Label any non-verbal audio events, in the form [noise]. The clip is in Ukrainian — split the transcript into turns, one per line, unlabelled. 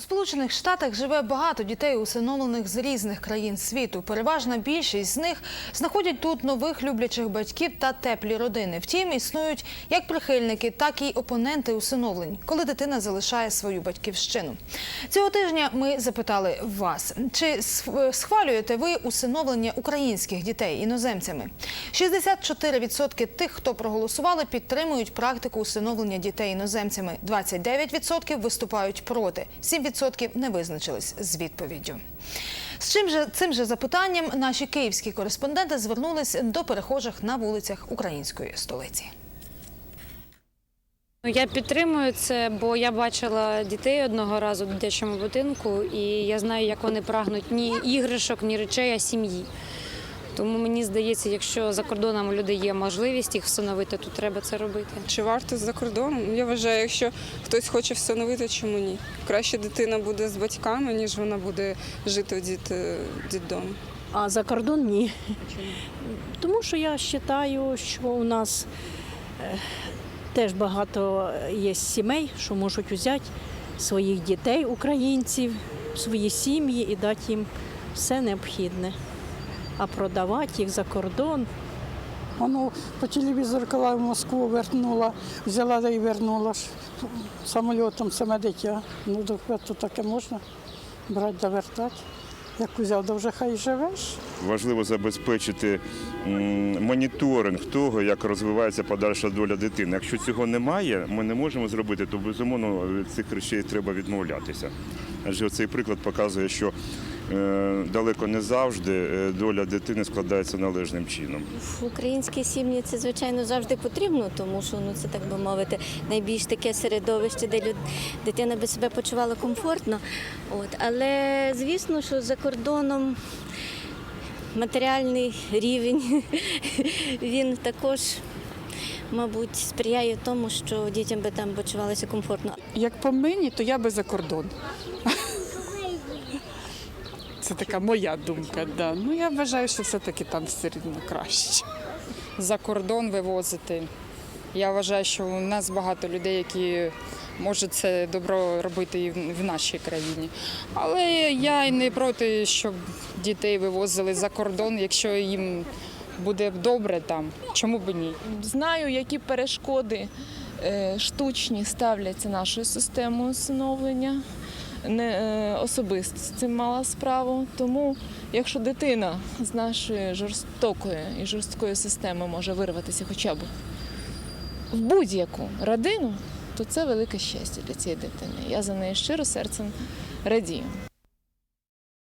У Сполучених Штатах живе багато дітей, усиновлених з різних країн світу. Переважна більшість з них знаходять тут нових люблячих батьків та теплі родини. Втім, існують як прихильники, так і опоненти усиновлень, коли дитина залишає свою батьківщину. Цього тижня ми запитали вас, чи схвалюєте ви усиновлення українських дітей іноземцями? 64% тих, хто проголосували, підтримують практику усиновлення дітей іноземцями. 29% виступають проти. 7% не визначились з відповіддю. З чим же цим же запитанням наші київські кореспонденти звернулись до перехожих на вулицях української столиці.
Ну, Я підтримую це, бо я бачила дітей одного разу в дитячому будинку, і я знаю, як вони прагнуть ні іграшок, ні речей, а сім'ї. Тому мені здається, якщо за кордоном у людей є можливість їх встановити, то треба це робити.
Чи варто за кордоном? Я вважаю, якщо хтось хоче встановити, чому ні? Краще дитина буде з батьками, ніж вона буде жити в діт, дітдомі.
А за кордон ні. Тому що я вважаю, що у нас е, теж багато є сімей, що можуть взяти своїх дітей, українців, свої сім'ї і дати їм все необхідне. А продавати їх за кордон
Воно по телевізору, коли в Москву вернула, взяла і вернула ж самольотом саме дитя. Ну, то таке можна брати да вертати. Як взяв, то вже хай живеш.
Важливо забезпечити моніторинг того, як розвивається подальша доля дитини. Якщо цього немає, ми не можемо зробити, то безумовно від цих речей треба відмовлятися. Адже цей приклад показує, що далеко не завжди е, доля дитини складається належним чином.
В українській сім'ї це звичайно завжди потрібно, тому що ну це так би мовити, найбільш таке середовище, де люд... дитина би себе почувала комфортно. От але звісно, що за кордоном матеріальний рівень [laughs] він також. Мабуть, сприяє тому, що дітям би там почувалося комфортно.
Як по мені, то я би за кордон. Це така моя думка. Да. Ну я вважаю, що все-таки там все рівно краще.
за кордон вивозити. Я вважаю, що у нас багато людей, які можуть це добро робити і в нашій країні. Але я й не проти, щоб дітей вивозили за кордон, якщо їм буде добре там. Чому б ні?
знаю, які перешкоди е, штучні ставляться нашою системою усиновлення. Не е, особисто з цим мала справу. Тому, якщо дитина з нашої жорстокої і жорсткої системи може вирватися хоча б в будь-яку родину, то це велике щастя для цієї дитини. Я за неї щиро серцем радію.